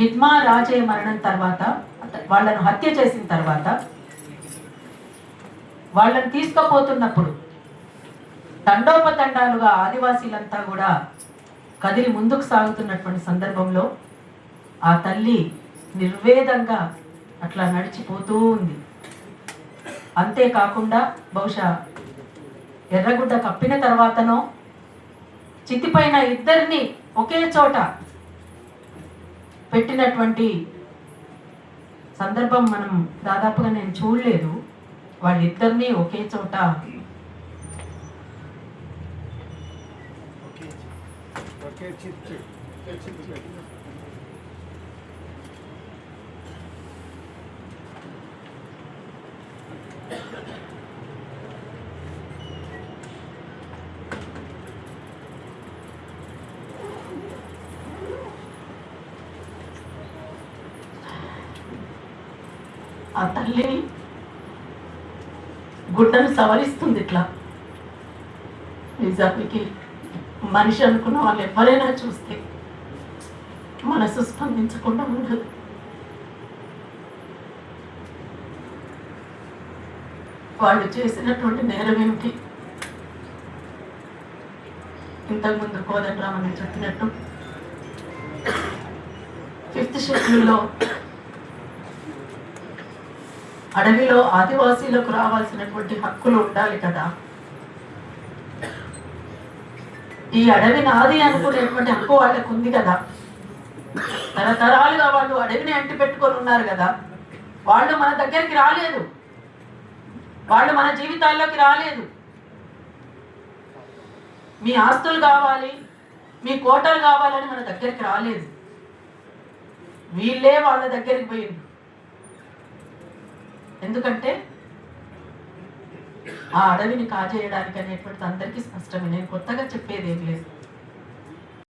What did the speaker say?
హిడ్మా రాజయ్య మరణం తర్వాత వాళ్ళను హత్య చేసిన తర్వాత వాళ్ళని తీసుకుపోతున్నప్పుడు తండోపతండాలుగా ఆదివాసీలంతా కూడా కదిలి ముందుకు సాగుతున్నటువంటి సందర్భంలో ఆ తల్లి నిర్వేదంగా అట్లా నడిచిపోతూ ఉంది. అంతేకాకుండా బహుశా ఎర్రగుడ్డ కప్పిన తర్వాతనో చితిపైన ఇద్దరిని ఒకే చోట పెట్టినటువంటి సందర్భం మనం దాదాపుగా నేను చూడలేదు. వాళ్ళిద్దరిని ఒకే చోట ఒకే ఒకే చిత్తు ఆ తల్లి గుడ్డను సవరిస్తుంది ఇట్లా. నిజానికి మనిషి అనుకున్న వాళ్ళు ఎవరైనా చూస్తే మనసు స్పందించకుండా ఉండదు. వాళ్ళు చేసినటువంటి నేరం ఏమిటి? ఇంతకుముందు కోదండరామని చెప్పినట్టు. ఫిఫ్త్ షెడ్యూల్లో అడవిలో ఆదివాసీలకు రావాల్సినటువంటి హక్కులు ఉండాలి కదా. ఈ అడవి నాది అనుకునేటువంటి హక్కు వాళ్ళకు ఉంది కదా. తరతరాలుగా వాళ్ళు అడవిని అంటి పెట్టుకొని ఉన్నారు కదా. వాళ్ళు మన దగ్గరికి రాలేదు. వాళ్ళు మన జీవితాల్లోకి రాలేదు. మీ ఆస్తులు కావాలి మీ కోటలు కావాలని మన దగ్గరికి రాలేదు. వీళ్ళే వాళ్ళ దగ్గరికి పోయింది ఎందుకంటే ఆ అడవిని కాజేయడానికి అనేటువంటిది అందరికీ స్పష్టమే. నేను కొత్తగా చెప్పేది ఏం లేదు.